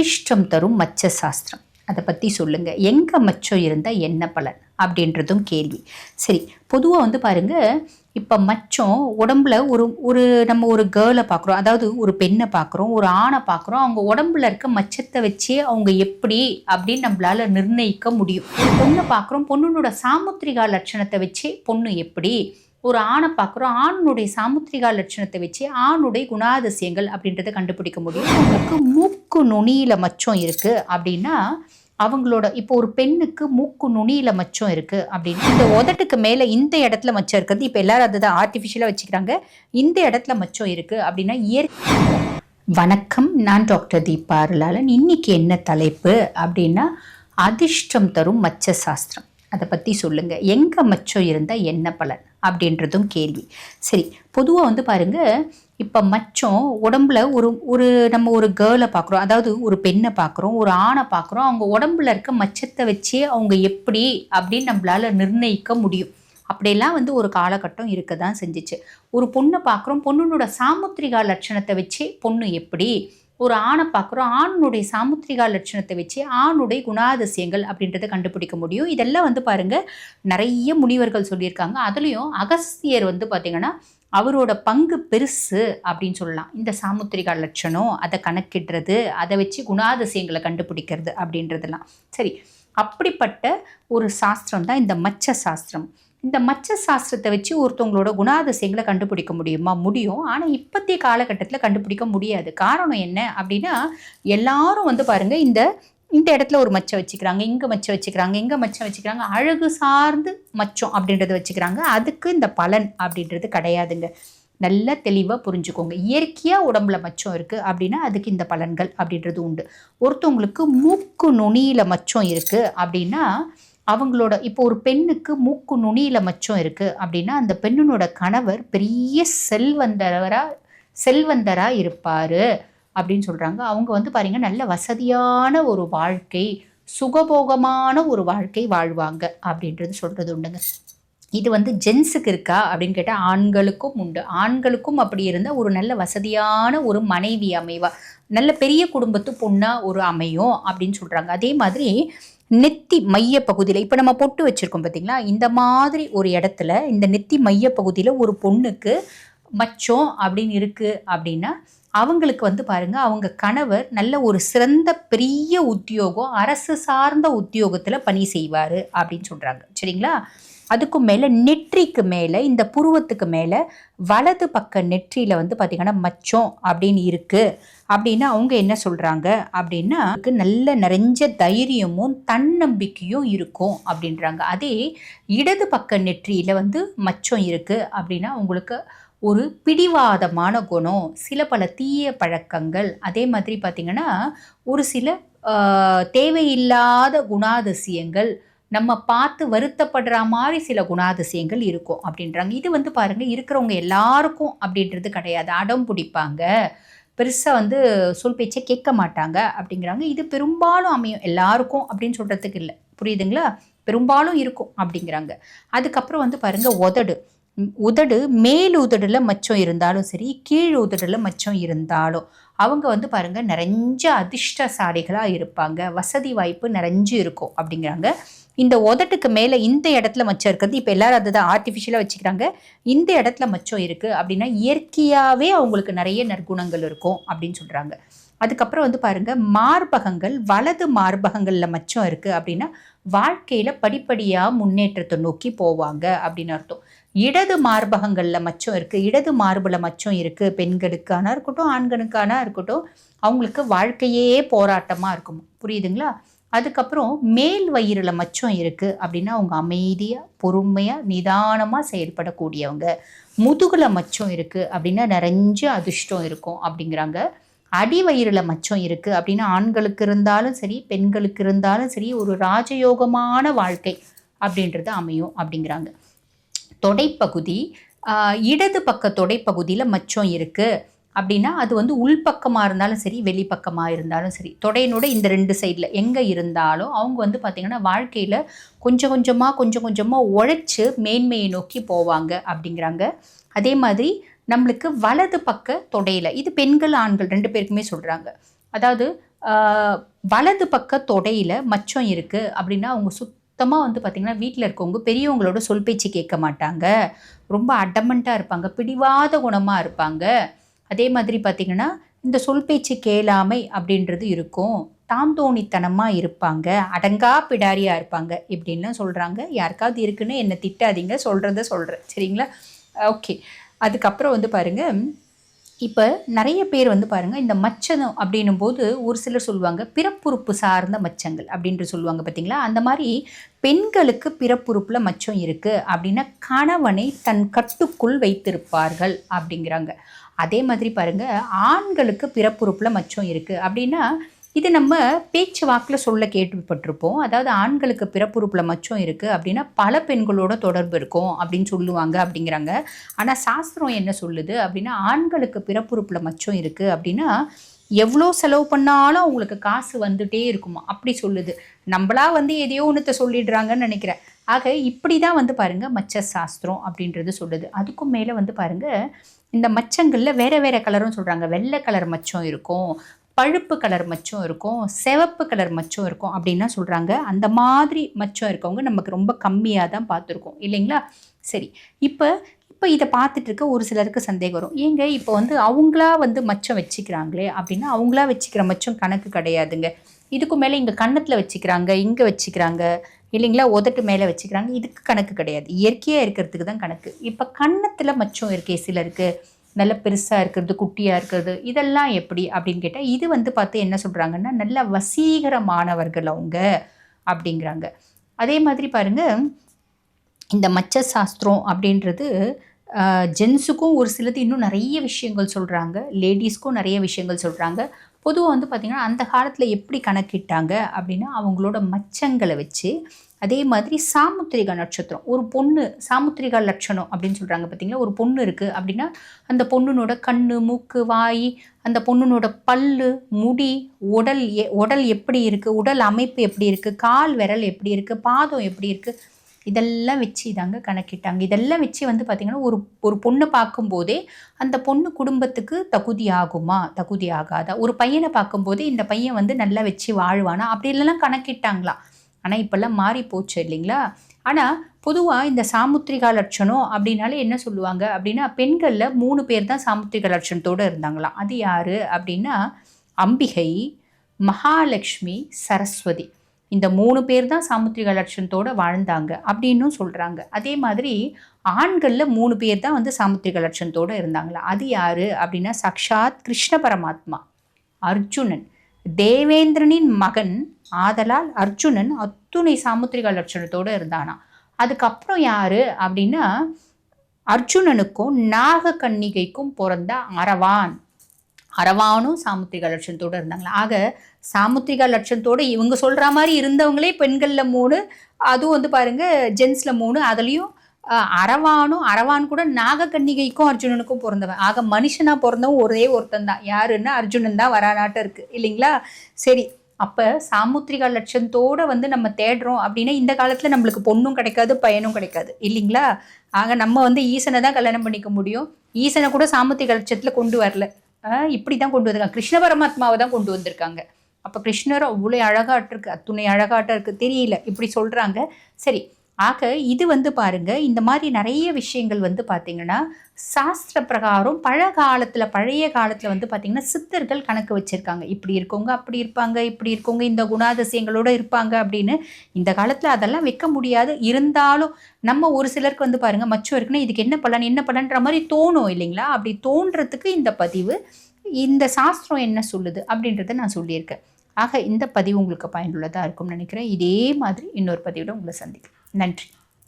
அதிர்ஷ்டம் தரும் மச்ச சாஸ்திரம் அதை பற்றி சொல்லுங்கள் எங்கே மச்சம் இருந்தால் என்ன பலன்? அப்படின்றதும் கேள்வி. சரி பொதுவாக வந்து பாருங்கள் இப்போ மச்சம் உடம்புல ஒரு ஒரு நம்ம ஒரு கேர்ளை பார்க்குறோம் அதாவது ஒரு பெண்ணை பார்க்குறோம் ஒரு ஆணை பார்க்குறோம் அவங்க உடம்புல இருக்க மச்சத்தை வச்சே அவங்க எப்படி அப்படின்னு நம்மளால நிர்ணயிக்க முடியும். பொண்ணை பார்க்குறோம் பொண்ணுனோட சாமுத்திரிகா லட்சணத்தை வச்சே பொண்ணு எப்படி ஒரு ஆணை பார்க்குறோம். ஆணுடைய சாமுத்திரிகா லட்சணத்தை வச்சு ஆணுடைய குணாதிசயங்கள் அப்படின்றத கண்டுபிடிக்க முடியும். அவங்களுக்கு மூக்கு நுனியில் மச்சம் இருக்குது அப்படின்னா அவங்களோட இப்போ ஒரு பெண்ணுக்கு மூக்கு நுனியில் மச்சம் இருக்குது அப்படின்னு இந்த உதட்டுக்கு மேலே இந்த இடத்துல மச்சம் இருக்கிறது இப்போ எல்லாரும் அதுதான் ஆர்டிஃபிஷியலாக வச்சுக்கிறாங்க. இந்த இடத்துல மச்சம் இருக்குது அப்படின்னா இயற்கை வணக்கம் நான் டாக்டர் தீபா அருளாளன். இன்னைக்கு என்ன தலைப்பு அப்படின்னா அதிர்ஷ்டம் தரும் மச்ச சாஸ்திரம் அதை பற்றி சொல்லுங்கள் எங்கே மச்சம் இருந்தால் என்ன பலன்? அப்படின்றதும் கேள்வி. சரி பொதுவாக வந்து பாருங்க இப்போ மச்சம் உடம்புல ஒரு ஒரு நம்ம ஒரு கேர்ளை பார்க்குறோம் அதாவது ஒரு பெண்ணை பார்க்குறோம் ஒரு ஆணை பார்க்குறோம் அவங்க உடம்புல இருக்க மச்சத்தை வச்சே அவங்க எப்படி அப்படின்னு நம்மளால நிர்ணயிக்க முடியும். அப்படியெல்லாம் வந்து ஒரு காலகட்டம் இருக்க தான் செஞ்சுச்சு. ஒரு பொண்ணை பார்க்குறோம் பொண்ணுனோட சாமுத்திரிகா லட்சணத்தை வச்சே பொண்ணு எப்படி ஒரு ஆணை பார்க்குறோம் ஆணுடைய சாமுத்திரிகா லட்சணத்தை வச்சு ஆணுடைய குணாதிசயங்கள் அப்படின்றத கண்டுபிடிக்க முடியும். இதெல்லாம் வந்து பாருங்க நிறைய முனிவர்கள் சொல்லியிருக்காங்க. அதுலேயும் அகஸ்தியர் வந்து பார்த்திங்கன்னா அவரோட பங்கு பெருசு அப்படின்னு சொல்லலாம். இந்த சாமுத்திரிகா லட்சணம் அதை கணக்கிடுறது அதை வச்சு குணாதிசயங்களை கண்டுபிடிக்கிறது அப்படின்றதெல்லாம். சரி அப்படிப்பட்ட ஒரு சாஸ்திரம் தான் இந்த மச்ச சாஸ்திரம். இந்த மச்ச சாஸ்திரத்தை வச்சு ஒருத்தவங்களோட குணாதிசயங்களை கண்டுபிடிக்க முடியுமா? முடியும். ஆனால் இப்பத்திய காலகட்டத்தில் கண்டுபிடிக்க முடியாது. காரணம் என்ன அப்படின்னா எல்லாரும் வந்து பாருங்கள் இந்த இந்த இடத்துல ஒரு மச்சம் வச்சுக்கிறாங்க இங்கே மச்சம் வச்சுக்கிறாங்க இங்கே மச்சம் வச்சுக்கிறாங்க அழகு சார்ந்து மச்சம் அப்படின்றத வச்சுக்கிறாங்க. அதுக்கு இந்த பலன் அப்படின்றது கிடையாதுங்க. நல்லா தெளிவாக புரிஞ்சுக்கோங்க. இயற்கையாக உடம்புல மச்சம் இருக்குது அப்படின்னா அதுக்கு இந்த பலன்கள் அப்படின்றது உண்டு. ஒருத்தவங்களுக்கு மூக்கு நுனியில் மச்சம் இருக்குது அப்படின்னா அவங்களோட இப்போ ஒரு பெண்ணுக்கு மூக்கு நுனியில் மச்சம் இருக்குது அப்படின்னா அந்த பெண்ணினோட கணவர் பெரிய செல்வந்தரா செல்வந்தராக இருப்பார் அப்படின்னு சொல்கிறாங்க அவங்க வந்து பாருங்க நல்ல வசதியான ஒரு வாழ்க்கை சுகபோகமான ஒரு வாழ்க்கை வாழ்வாங்க அப்படின்றது சொல்கிறது உண்டுங்க. இது வந்து ஜென்ஸுக்கு இருக்கா அப்படின்னு கேட்டால் ஆண்களுக்கும் உண்டு. ஆண்களுக்கும் அப்படி இருந்தால் ஒரு நல்ல வசதியான ஒரு மனைவி அமைவா நல்ல பெரிய குடும்பத்து பொண்ணாக ஒரு அமையும் அப்படின்னு சொல்கிறாங்க அதே மாதிரி நெத்தி மைய பகுதியில் இப்போ நம்ம பொட்டு வச்சுருக்கோம் பார்த்தீங்களா இந்த மாதிரி ஒரு இடத்துல இந்த நெத்தி மைய பகுதியில் ஒரு பொண்ணுக்கு மச்சம் அப்படின்னு இருக்குது அப்படின்னா அவங்களுக்கு வந்து பாருங்கள் அவங்க கணவர் நல்ல ஒரு சிறந்த பெரிய உத்தியோகம் அரசு சார்ந்த உத்தியோகத்தில் பணி செய்வார் அப்படின்னு சொல்கிறாங்க சரிங்களா? அதுக்கும் மேலே நெற்றிக்கு மேலே இந்த புருவத்துக்கு மேலே வலது பக்க நெற்றியில் வந்து பார்த்திங்கன்னா மச்சம் அப்படின்னு இருக்குது அப்படின்னா அவங்க என்ன சொல்கிறாங்க அப்படின்னா நல்ல நிறைஞ்ச தைரியமும் தன்னம்பிக்கையும் இருக்கும் அப்படின்றாங்க. அதே இடது பக்க நெற்றியில் வந்து மச்சம் இருக்குது அப்படின்னா அவங்களுக்கு ஒரு பிடிவாதமான குணம் சில பல தீய பழக்கங்கள் அதே மாதிரி பார்த்திங்கன்னா ஒரு சில தேவையில்லாத குணாதிசயங்கள் நம்ம பார்த்து வருத்தப்படுற மாதிரி சில குணாதிசயங்கள் இருக்கும் அப்படின்றாங்க. இது வந்து பாருங்கள் இருக்கிறவங்க எல்லாருக்கும் அப்படின்றது கிடையாது. அடம் பிடிப்பாங்க. பெருசாக வந்து சொல் பேச்சை கேட்க மாட்டாங்க அப்படிங்கிறாங்க. இது பெரும்பாலும் அமையும். எல்லாருக்கும் அப்படின்னு சொல்கிறதுக்கு இல்லை. புரியுதுங்களா? பெரும்பாலும் இருக்கும் அப்படிங்கிறாங்க. அதுக்கப்புறம் வந்து பாருங்கள் உதடு. உதடு மேல் உதடுல மச்சம் இருந்தாலும் சரி கீழ் உதடுல மச்சம் இருந்தாலும் அவங்க வந்து பாருங்க நிறைஞ்ச அதிர்ஷ்டசாலிகளாக இருப்பாங்க. வசதி வாய்ப்பு நிறைஞ்சு இருக்கும் அப்படிங்கிறாங்க. இந்த உதட்டுக்கு மேலே இந்த இடத்துல மச்சம் இருக்கிறது இப்போ எல்லாரும் அதுதான் ஆர்டிஃபிஷியலாக வச்சுக்கிறாங்க. இந்த இடத்துல மச்சம் இருக்குது அப்படின்னா இயற்கையாகவே அவங்களுக்கு நிறைய நற்குணங்கள் இருக்கும் அப்படின்னு சொல்கிறாங்க அதுக்கப்புறம் வந்து பாருங்கள் மார்பகங்கள் வலது மார்பகங்களில் மச்சம் இருக்குது அப்படின்னா வாழ்க்கையில் படிப்படியாக முன்னேற்றத்தை நோக்கி போவாங்க அப்படின்னு அர்த்தம். இடது மார்பகங்களில் மச்சம் இருக்குது இடது மார்பில் மச்சம் இருக்குது பெண்களுக்கான இருக்கட்டும் ஆண்களுக்கான இருக்கட்டும் அவங்களுக்கு வாழ்க்கையே போராட்டமாக இருக்கும். புரியுதுங்களா? அதுக்கப்புறம் மேல் வயிறில் மச்சம் இருக்குது அப்படின்னா அவங்க அமைதியாக பொறுமையாக நிதானமாக செயல்படக்கூடியவங்க. முதுகில் மச்சம் இருக்குது அப்படின்னா நிறைஞ்ச அதிர்ஷ்டம் இருக்கும் அப்படிங்கிறாங்க. அடி வயிறில் மச்சம் இருக்குது அப்படின்னா ஆண்களுக்கு இருந்தாலும் சரி பெண்களுக்கு இருந்தாலும் சரி ஒரு ராஜயோகமான வாழ்க்கை அப்படின்றது அமையும் அப்படிங்கிறாங்க. தொடைப்பகுதி இடது பக்க தொடைப்பகுதியில் மச்சம் இருக்குது அப்படின்னா அது வந்து உள்பக்கமாக இருந்தாலும் சரி வெளிப்பக்கமாக இருந்தாலும் சரி தொடையினோட இந்த ரெண்டு சைடில் எங்கே இருந்தாலும் அவங்க வந்து பார்த்திங்கன்னா வாழ்க்கையில் கொஞ்சம் கொஞ்சமாக கொஞ்சம் கொஞ்சமாக உழைச்சி மேன்மையை நோக்கி போவாங்க அப்படிங்கிறாங்க. அதே மாதிரி நம்மளுக்கு வலது பக்க தொடையில் இது பெண்கள் ஆண்கள் ரெண்டு பேருக்குமே சொல்கிறாங்க அதாவது வலது பக்க தொடையில் மச்சம் இருக்குது அப்படின்னா அவங்க சுத்தமாக வந்து பார்த்திங்கன்னா வீட்டில் இருக்கவங்க பெரியவங்களோட சொல் பேச்சு கேட்க மாட்டாங்க. ரொம்ப அடமண்ட்டாக இருப்பாங்க பிடிவாத குணமாக இருப்பாங்க. அதே மாதிரி பார்த்திங்கன்னா இந்த சொல் பேச்சு கேளாமை அப்படின்றது இருக்கும். தாந்தோணித்தனமாக இருப்பாங்க அடங்கா பிடாரியாக இருப்பாங்க இப்படின்லாம் சொல்கிறாங்க யாருக்காவது இருக்குன்னு என்னை திட்டாதீங்க சொல்கிறத சொல்கிறேன் சரிங்களா? ஓகே. அதுக்கப்புறம் வந்து பாருங்கள் இப்போ நிறைய பேர் வந்து பாருங்கள் இந்த மச்சம் அப்படின்னும் போது ஒரு சிலர் சொல்லுவாங்க பிறப்புறுப்பு சார்ந்த மச்சங்கள் அப்படின்ட்டு சொல்லுவாங்க பார்த்தீங்களா அந்த மாதிரி பெண்களுக்கு பிறப்புறுப்பில் மச்சம் இருக்குது அப்படின்னா கணவனை தன் கட்டுக்குள் வைத்திருப்பார்கள் அப்படிங்கிறாங்க. அதே மாதிரி பாருங்கள் ஆண்களுக்கு பிறப்புறுப்பில் மச்சம் இருக்குது அப்படின்னா இது நம்ம பேச்சு வாக்கில் சொல்ல கேட்டுப்பட்டிருப்போம் அதாவது ஆண்களுக்கு பிறப்புறுப்பில் மச்சம் இருக்குது அப்படின்னா பல பெண்களோட தொடர்பு இருக்கும் அப்படின்னு சொல்லுவாங்க அப்படிங்கிறாங்க. ஆனால் சாஸ்திரம் என்ன சொல்லுது அப்படின்னா ஆண்களுக்கு பிறப்புறுப்பில் மச்சம் இருக்குது அப்படின்னா எவ்வளோ செலவு பண்ணாலும் அவங்களுக்கு காசு வந்துட்டே இருக்குமா. அப்படி சொல்லுது. நம்மளா வந்து எதையோ ஒன்றத்தை சொல்லிடுறாங்கன்னு நினைக்கிறேன். ஆக இப்படி தான் வந்து பாருங்கள் மச்ச சாஸ்திரம் அப்படின்றது சொல்லுது. அதுக்கும் மேலே வந்து பாருங்கள் இந்த மச்சங்களில் வேறு வேறு கலரும் சொல்கிறாங்க வெள்ளை கலர் மச்சம் இருக்கும். பழுப்பு கலர் மச்சம் இருக்கும் சிவப்பு கலர் மச்சம் இருக்கும் அப்படின்னா சொல்கிறாங்க அந்த மாதிரி மச்சம் இருக்கவங்க நமக்கு ரொம்ப கம்மியாக தான் பார்த்துருக்கோம். இல்லைங்களா? சரி. இப்போ இப்போ இதை பார்த்துட்டு இருக்க ஒரு சிலருக்கு சந்தேகம் வரும். ஏங்க இப்போ வந்து அவங்களா வந்து மச்சம் வச்சுக்கிறாங்களே அப்படின்னா அவங்களா வச்சுக்கிற மச்சம் கணக்கு கிடையாதுங்க. இதுக்கு மேலே இங்கே கன்னத்தில் வச்சுக்கிறாங்க இங்கே வச்சுக்கிறாங்க இல்லைங்களா? உதட்டு மேலே வச்சுக்கிறாங்க. இதுக்கு கணக்கு கிடையாது. இயற்கையாக இருக்கிறதுக்கு தான் கணக்கு. இப்போ கன்னத்தில் மச்சம் இருக்கே சிலருக்கு. நல்ல பெருசாக இருக்கிறது குட்டியாக இருக்கிறது இதெல்லாம் எப்படி அப்படின்னு கேட்டால் இது வந்து பார்த்து என்ன சொல்கிறாங்கன்னா நல்ல வசீகரமானவர்கள் அவங்க அப்படிங்கிறாங்க. அதே மாதிரி பாருங்கள் இந்த மச்ச சாஸ்திரம் அப்படின்றது ஜென்ஸுக்கும் ஒரு சிலது இன்னும் நிறைய விஷயங்கள் சொல்கிறாங்க லேடிஸ்க்கும் நிறைய விஷயங்கள் சொல்கிறாங்க பொதுவாக வந்து பார்த்திங்கன்னா அந்த காலத்தில் எப்படி கணக்கிட்டாங்க அப்படின்னா அவங்களோட மச்சங்களை வச்சு அதே மாதிரி சாமுத்திரிகா நட்சத்திரம். ஒரு பொண்ணு சாமுத்திரிகா லட்சணம் அப்படின்னு சொல்கிறாங்க பார்த்தீங்களா ஒரு பொண்ணு இருக்குது அப்படின்னா அந்த பொண்ணுனோட கண் மூக்கு வாய் அந்த பொண்ணுனோட பல்லு முடி உடல் எ உடல் எப்படி இருக்குது உடல் அமைப்பு எப்படி இருக்குது கால் விரல் எப்படி இருக்குது பாதம் எப்படி இருக்குது இதெல்லாம் வச்சு தாங்க கணக்கிட்டாங்க. இதெல்லாம் வச்சு வந்து பார்த்திங்கன்னா ஒரு ஒரு பொண்ணை பார்க்கும்போதே அந்த பொண்ணு குடும்பத்துக்கு தகுதி ஆகுமா தகுதி ஆகாதா ஒரு பையனை பார்க்கும்போதே இந்த பையன் வந்து நல்லா வச்சு வாழ்வானா? அப்படி இல்லைலாம் கணக்கிட்டாங்களாம் ஆனால் இப்போல்லாம் மாறி போச்சு இல்லைங்களா? ஆனால் பொதுவாக இந்த சாமுத்திரிகா லட்சணம் அப்படின்னாலே என்ன சொல்லுவாங்க அப்படின்னா பெண்களில் மூணு பேர் தான் சாமுத்திரிகா லட்சணத்தோடு இருந்தாங்களாம் அது யார் அப்படின்னா அம்பிகை மகாலட்சுமி சரஸ்வதி. இந்த மூணு பேர் தான் சாமுத்திரிகா லட்சணத்தோடு வாழ்ந்தாங்க அப்படின்னும் சொல்கிறாங்க அதே மாதிரி ஆண்களில் மூணு பேர் தான் வந்து சாமுத்திரிகா லட்சணத்தோடு இருந்தாங்களா? அது யார் அப்படின்னா சக்ஷாத் கிருஷ்ண பரமாத்மா அர்ஜுனன். தேவேந்திரனின் மகன் ஆதலால் அர்ஜுனன் அத்துணை சாமுத்திரிகா லட்சணத்தோடு இருந்தானா. அதுக்கப்புறம் யார் அப்படின்னா அர்ஜுனனுக்கும் நாக கன்னிகைக்கும் பிறந்த அரவான். அரவானும் சாமுத்திரிகா லட்சணத்தோடு இருந்தாங்களா. ஆக சாமுத்திரிகா லட்சணத்தோடு இவங்க சொல்கிற மாதிரி இருந்தவங்களே பெண்களில் மூணு அதுவும் வந்து பாருங்கள் ஜென்ஸில் மூணு அதுலேயும் அரவானும் அரவான் கூட நாகக்கன்னிகைக்கும் அர்ஜுனனுக்கும் பிறந்தவன் ஆக மனுஷனாக பிறந்தவன் ஒரே ஒருத்தன் தான். யாருன்னா அர்ஜுனன் தான் வரானாட்டம் இருக்குது இல்லைங்களா? சரி அப்போ சாமுத்திரிகா லட்சத்தோடு வந்து நம்ம தேடுறோம் அப்படின்னா இந்த காலத்தில் நம்மளுக்கு பொண்ணும் கிடைக்காது பையனும் கிடைக்காது. இல்லைங்களா? ஆக நம்ம வந்து ஈசனை தான் கல்யாணம் பண்ணிக்க முடியும். ஈசனை கூட சாமுத்திரிகா லட்சத்தில் கொண்டு வரல. இப்படி தான் கொண்டு வந்திருக்காங்க. கிருஷ்ண பரமாத்மாவை தான் கொண்டு வந்திருக்காங்க. அப்போ கிருஷ்ணர் அவ்வளோ அழகாட்டிருக்கு அத்துணை அழகாட்டம் இருக்குது தெரியல. இப்படி சொல்கிறாங்க சரி ஆக இது வந்து பாருங்க இந்த மாதிரி நிறைய விஷயங்கள் வந்து பார்த்திங்கன்னா சாஸ்திர பிரகாரம் பழ காலத்தில் பழைய காலத்தில் வந்து பார்த்திங்கன்னா சித்தர்கள் கணக்கு வச்சுருக்காங்க. இப்படி இருக்கவங்க அப்படி இருப்பாங்க இப்படி இருக்கவங்க இந்த குணாதிசயங்களோடு இருப்பாங்க அப்படின்னு. இந்த காலத்தில் அதெல்லாம் வைக்க முடியாது. இருந்தாலும் நம்ம ஒரு சிலருக்கு வந்து பாருங்கள் மச்சம் இருக்குன்னா இதுக்கு என்ன பலன் என்ன பலன்ற மாதிரி தோணும் இல்லைங்களா? அப்படி தோன்றதுக்கு இந்த பதிவு இந்த சாஸ்திரம் என்ன சொல்லுது அப்படின்றத நான் சொல்லியிருக்கேன். ஆக இந்த பதிவு உங்களுக்கு பயனுள்ளதாக இருக்கும்னு நினைக்கிறேன். இதே மாதிரி இன்னொரு பதிவில் உங்களை சந்திக்கிறேன் நன்றி